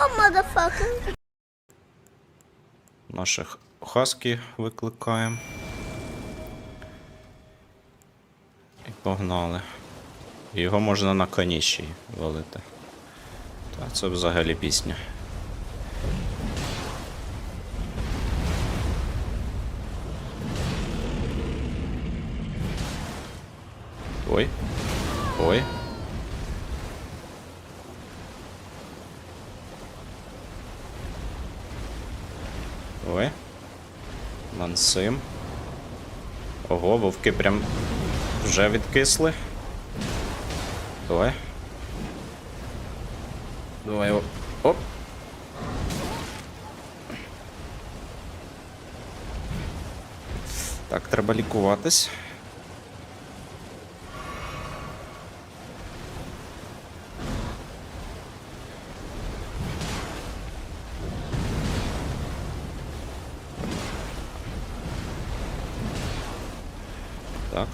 go. Наших хаски викликаємо. І погнали. Його можна на коні ще й валити. Та це взагалі пісня. Ой. Ой. Ой. Мансим. Ого, вовки прям вже відкисли. Давай. Давай. о- Оп. Так, треба лікуватись.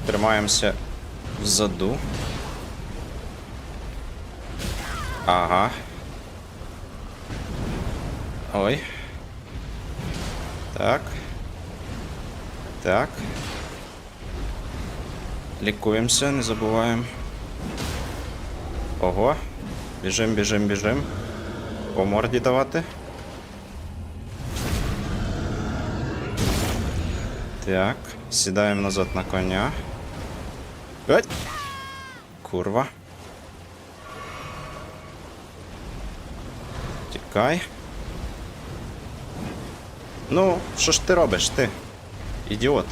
Тримаємося взаду. Ага. Ой. Так. Так. Лікуємося, не забуваємо. Ого. Біжим, біжим, біжим. По морді давати. Так, сідаємо назад на коня. Ой! Курва. Тікай. Ну, що ж ти робиш, ти? Ідіот.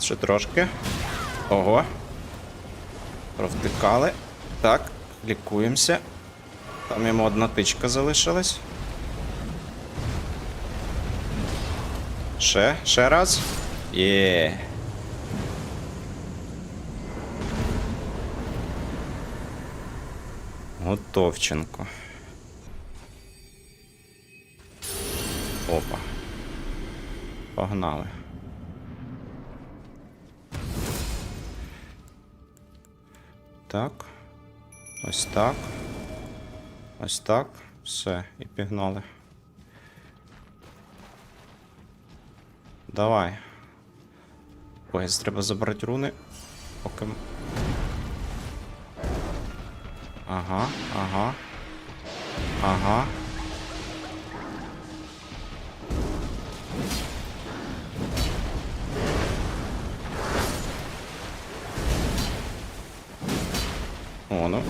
Ще трошки. Ого. Провтикали. Так, лікуємося. Там йому одна тичка залишилась. Ще, ще раз. Є. Готовченко. Опа. Погнали. Так. Ось так. Ось так. Все, і пігнали. Давай. Ой, треба забрати руни. Поки. Ага, ага. Ага. О, ну,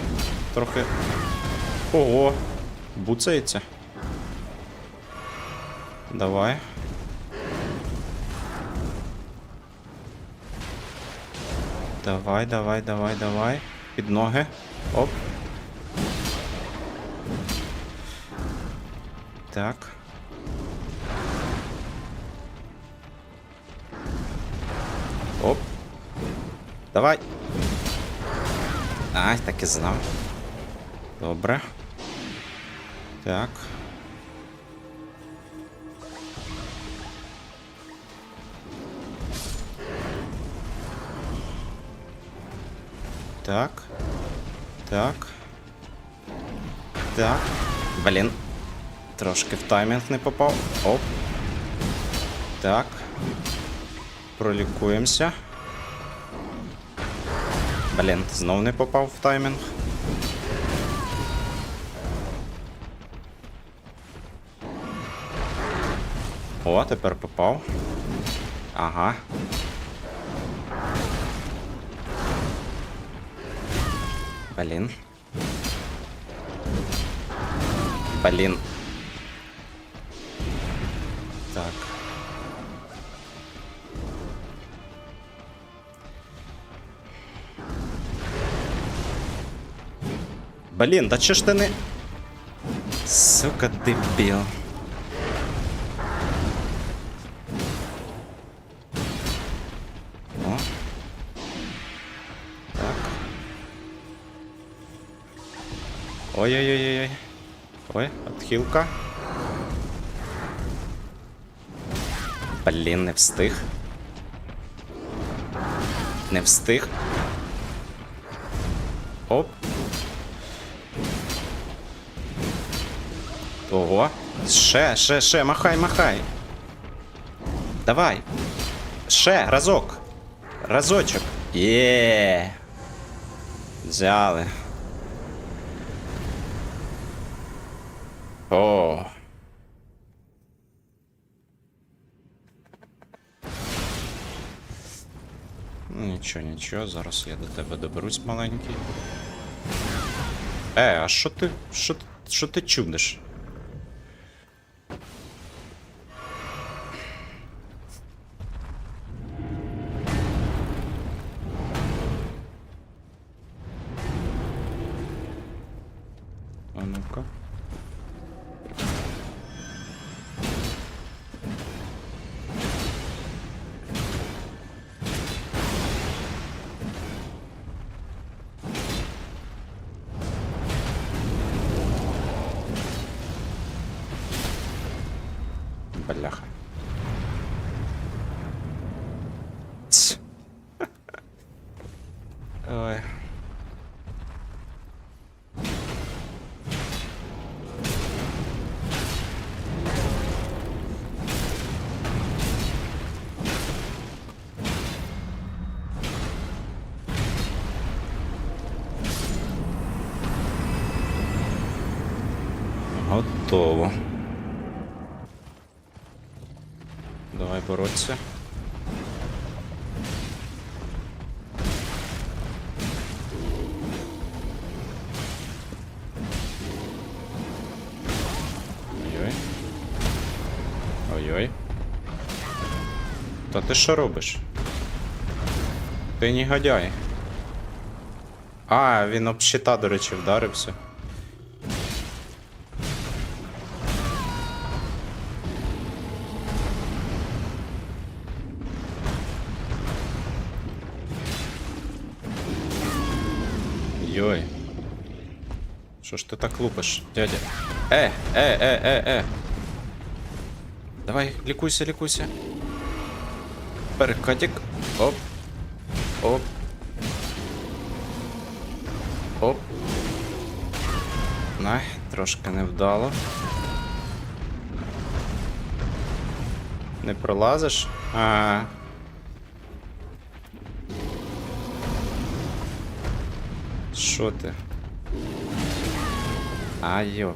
трохи. Ого, буцається. Давай. Давай, давай, давай, давай. Під ноги. Оп. Так. Оп. Давай. Ай, так і знав. Добре. Так. Так. Так. Так. Блін. Трошки в таймінг не попав. Оп. Так. Пролікуємося. Блін, знов не попав в таймінг. О, тепер попав. Ага. Блін. Блін. Так. Блін, да чи ж ти не. Сука, дебіл. Ой-ой-ой-ой. Ой, отхилка. Блін, не встиг. Не встиг. Оп. Ого. Ще, ще, ще, махай, махай. Давай. Ще, разок. Разочок. Є. Взяли. О. Нічого, нічого, зараз я до тебе доберусь маленький. Е, а що ти. Що, що ти чудиш? А ну-ка. Готово. Давай бороться. Ой-ой. Ой-ой. Та ти що робиш? Ти негодяй. А, він об щита, до речі, вдарився. Йой. Що ж ти так лупиш, дядя? Е, е, е, е, е. Давай, лікуйся, лікуйся. Перекатик. Оп. Оп. Оп. Най, трошки невдало. Не пролазиш? А. Що ти? А, йома.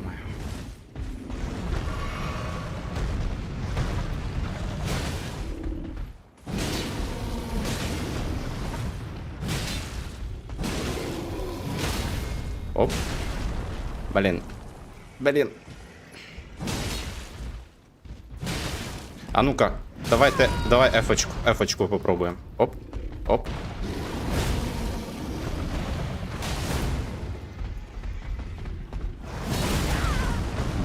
Оп. Блін. Блін. А ну-ка, давайте, давай ефочку, ефочку попробуємо. Оп, оп.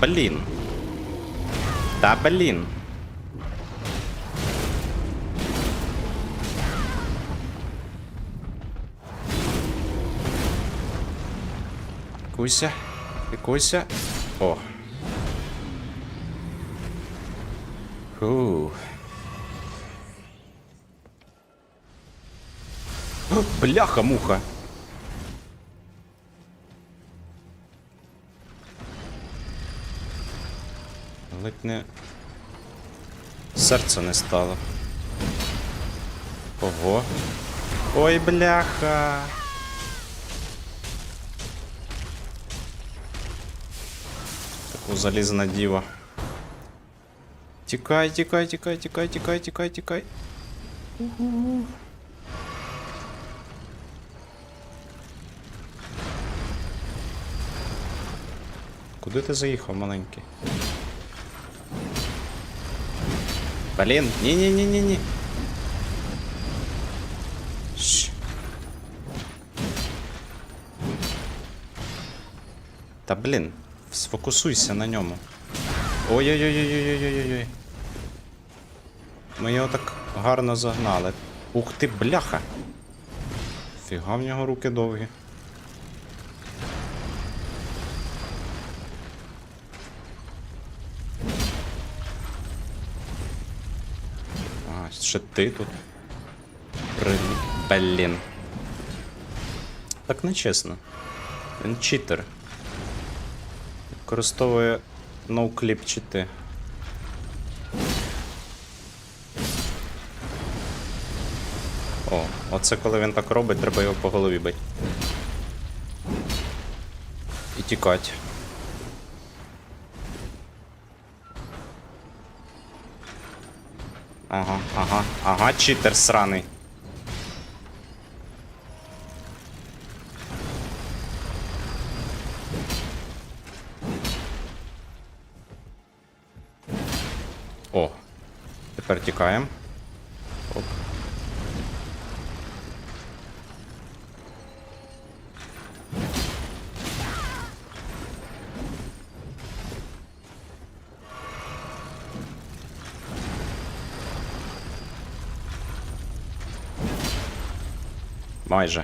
Блін. Та блін. Лікуйся. Лікуйся. О. Фу. О, Бляха-муха. Ледь не. Серце не стало. Ого. Ой, бляха. Таку залізна діва. Тікай, тікай, тікай, тікай, тікай, тікай, тікай. Куди ти заїхав, маленький? Блін. Щ. Та блін, сфокусуйся на ньому. Ой-ой-ой-ой-ой-ой-ой-ой. Ми його так гарно загнали. Ух ти, бляха! Фіга в нього руки довгі. Ще ти тут. Блін. Так нечесно. Він читер. Використовує ноукліп чити. О, оце коли він так робить, треба його по голові бити. І тікати. Ага, ага, ага, читер сраний. О, тепер тікаємо. Майже.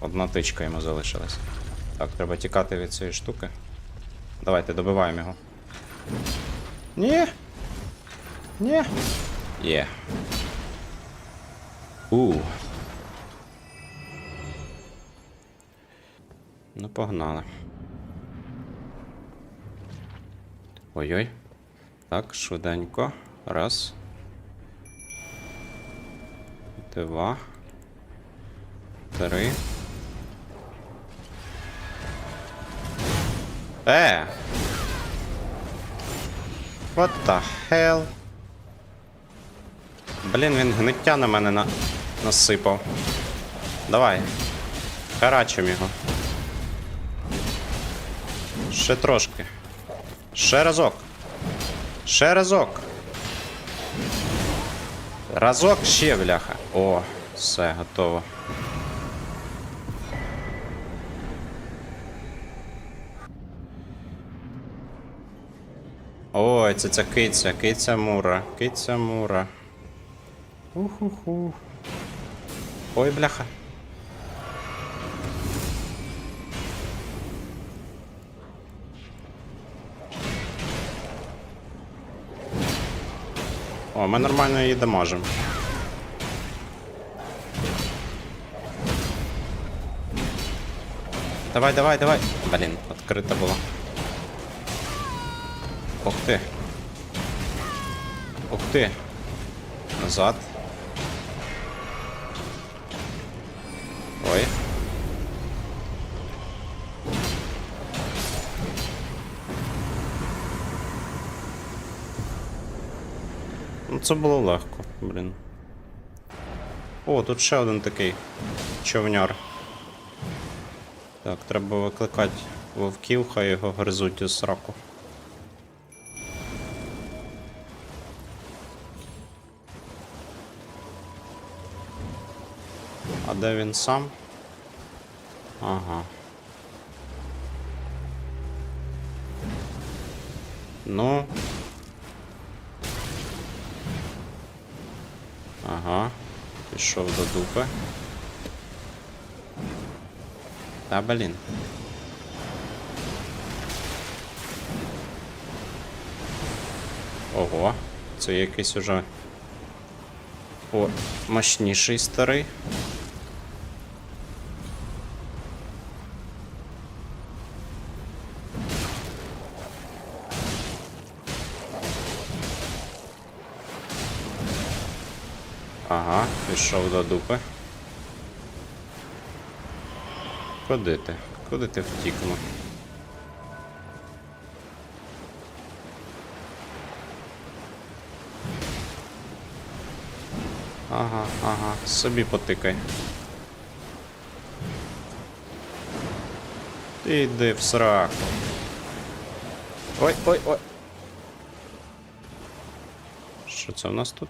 Одна тичка йому залишилась. Так, треба тікати від цієї штуки. Давайте добиваємо його. Ні. Ні. Є. У. Ну, погнали. Ой-ой. Так, швиденько. Раз. Два. Три. Е! What the hell? Блін, він гниття на мене на... насипав. Давай. Карачим його. Ще трошки. Ще разок. Ще разок. Разок ще, бляха. О, все, готово. Ой, це ця киця, киця мура, киця мура. Уху-ху. Ой, бляха. О, ми нормально її дамажимо. Давай, давай, давай. Блін, відкрита була. Ух ти. Ух ти. Назад. Ой. Ну це було легко, блін. О, тут ще один такий човняр. Так, треба викликати вовків, хай його гризуть із сраку. Де він сам? Ага. Ну. Ага. Пішов до дупи. Та блін. Ого, це якийсь уже. О, мощніший старий. Ага, пішов до дупи. Куди ти? Куди ти втікнув? Ага, ага, собі потикай. Ти в сраку. Ой, ой, ой. Що це в нас тут?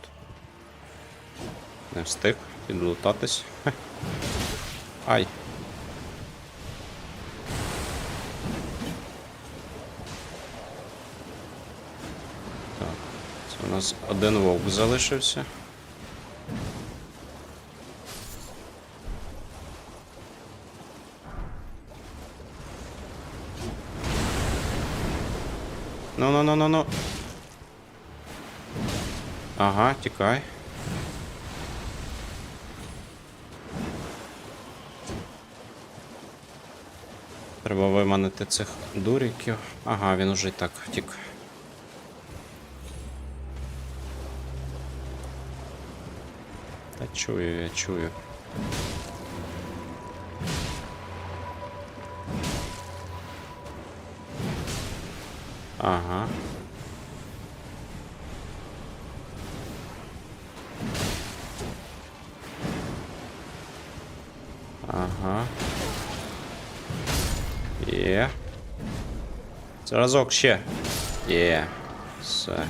Не встиг підлутатись. Ай. Так, це у нас один вовк залишився. Ну, ну, ну, ну, ну. Ага, тікай. Треба виманити цих дуріків. Ага, він уже і так втік. Та чую, я чую. Ага. Разок ще. Є. Все.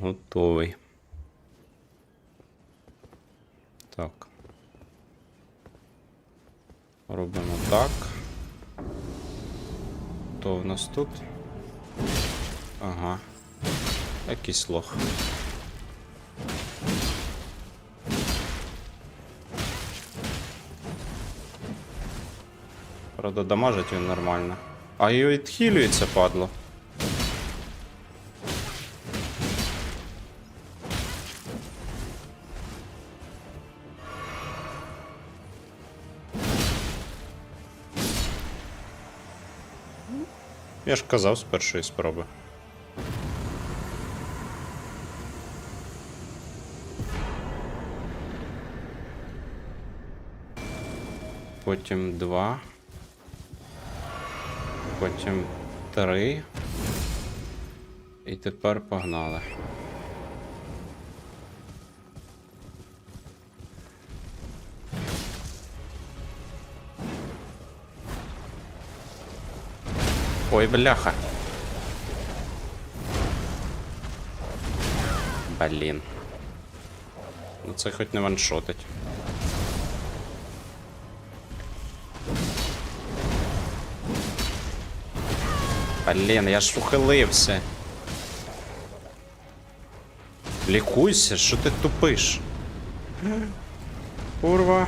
Готовий. Так. Робимо так. Хто в нас тут? Ага. Якийсь лох. Правда, дамажить він нормально. А і відхилюється, падло. Я ж казав з першої спроби. Потім два. Потім три. І тепер погнали. Ой, бляха. Блін. Ну це хоч не ваншотить. Блін, я ж ухилився. Лікуйся, що ти тупиш? Курва.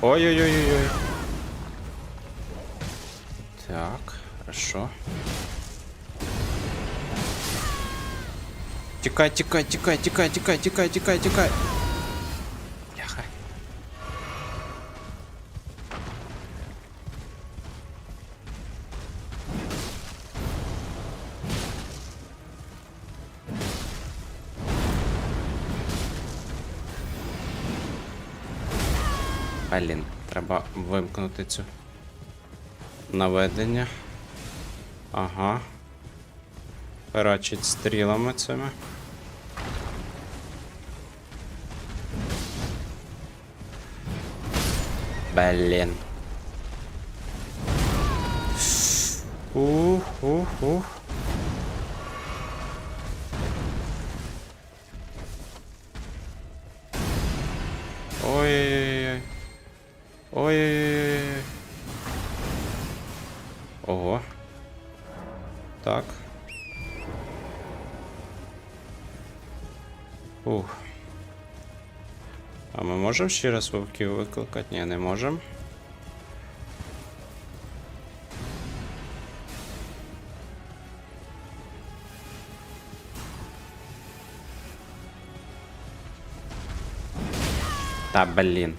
Ой-ой-ой-ой. Так, хорошо. Тікай, тікай, тікай, тікай, тікай, тікай, тікай, тікай. Треба вимкнути цю наведення. Ага. Перачить стрілами цими. Блін. Ух, можемо ще раз вовків викликати? Ні, не можемо. Та блін.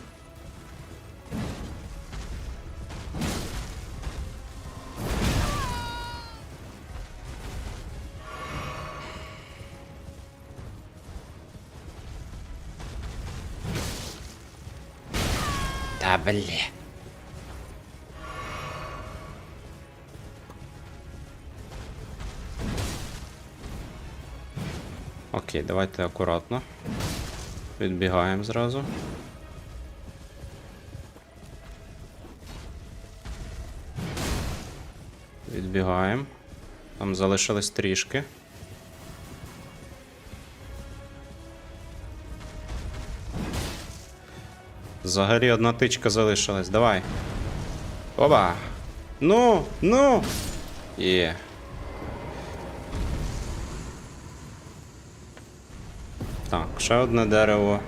Та. Окей, давайте акуратно. Відбігаємо зразу. Відбігаємо. Там залишилось трішки. Взагалі одна тичка залишилась. Давай. Оба. Ну, ну. Є. Так, ще одне дерево.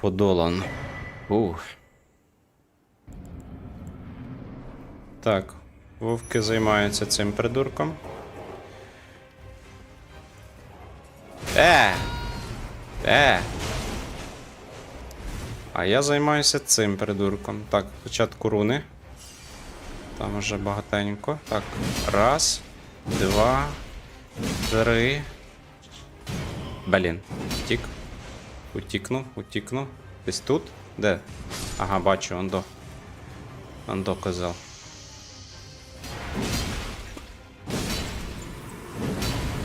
Подолан. Ух. Так, Вовки займаються цим придурком. Е! Е! А я займаюся цим придурком. Так, спочатку руни. Там уже багатенько. Так, раз, два, три. Блін, утік. Утікнув, утікнув. Десь тут? Де? Ага, бачу, ондо. Ондо козел.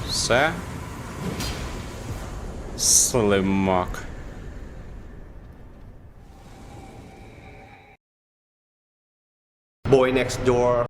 Все. Слимак. Boy next door.